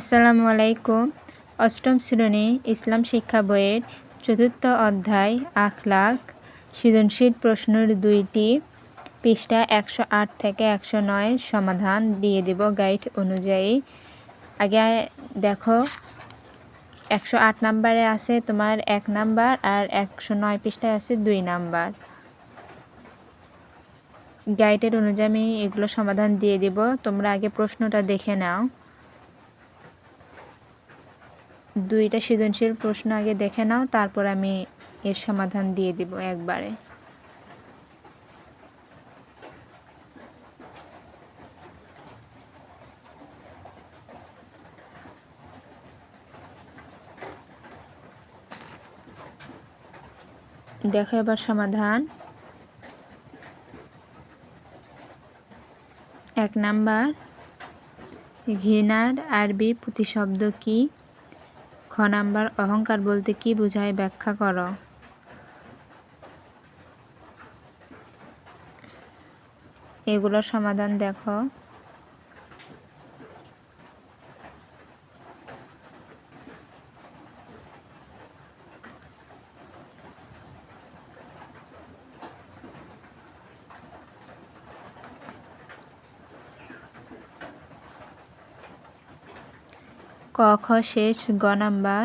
আসসালামু আলাইকুম অষ্টম শ্রেণি ইসলাম শিক্ষা বইয়ের চতুর্থ অধ্যায় আখলাক। সৃজনশীল প্রশ্নের দুইটি পৃষ্ঠা একশো আট থেকে একশো নয় সমাধান দিয়ে দেব গাইড অনুযায়ী। আগে দেখো, একশো আট নাম্বারে আছে তোমার এক নাম্বার আর একশো নয় পৃষ্ঠায় আছে দুই নাম্বার। গাইডের অনুযায়ী আমি এগুলো সমাধান দিয়ে দেব। তোমরা আগে প্রশ্নটা দেখে নাও। দুইটা সৃজনশীল প্রশ্ন আগে দেখে নাও, তারপর আমি এর সমাধান দিয়ে দিব একবারে। দেখো এবার সমাধান। এক নাম্বার, ঘৃণার আরবি প্রতিশব্দ কি? খ নাম্বার অহংকার বলতে কি বোঝায় ব্যাখ্যা করো। এগুলোর সমাধান দেখো। ক খ শেষ গ নাম্বার।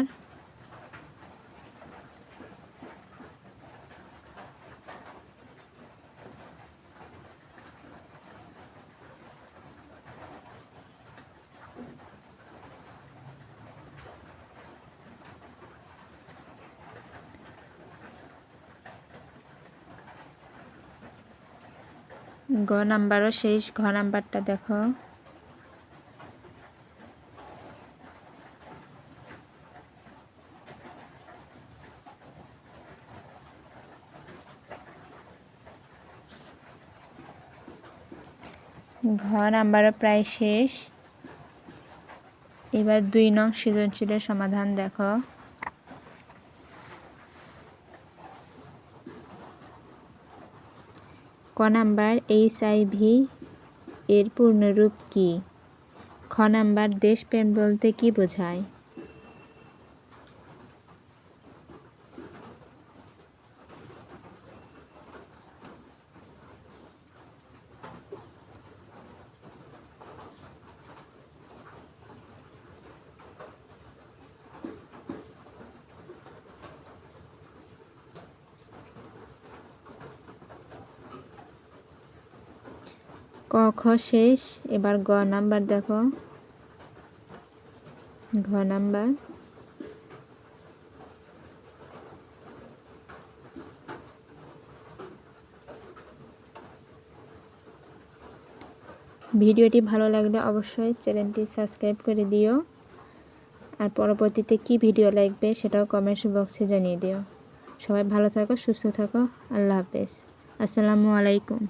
গ নাম্বারও শেষ ঘ নাম্বারটা দেখো। ঘ নাম্বারও প্রায় শেষ। এবার দুই নং সৃজনশীলের সমাধান দেখো। ক নাম্বার এইচ আই ভি এর পূর্ণরূপ কি? খ নাম্বার দেশপ্রেম বলতে কি বোঝায়? ক, খ শেষ। এবার গ নাম্বার দেখো। ঘ নাম্বার। ভিডিওটি ভালো লাগলে অবশ্যই চ্যানেলটি সাবস্ক্রাইব করে দিও। আর পরবর্তীতে কি ভিডিও লাগবে সেটাও কমেন্ট বক্সে জানিয়ে দিও। সবাই ভালো থাকো, সুস্থ থাকো। আল্লাহ হাফেজ। আসসালামু আলাইকুম।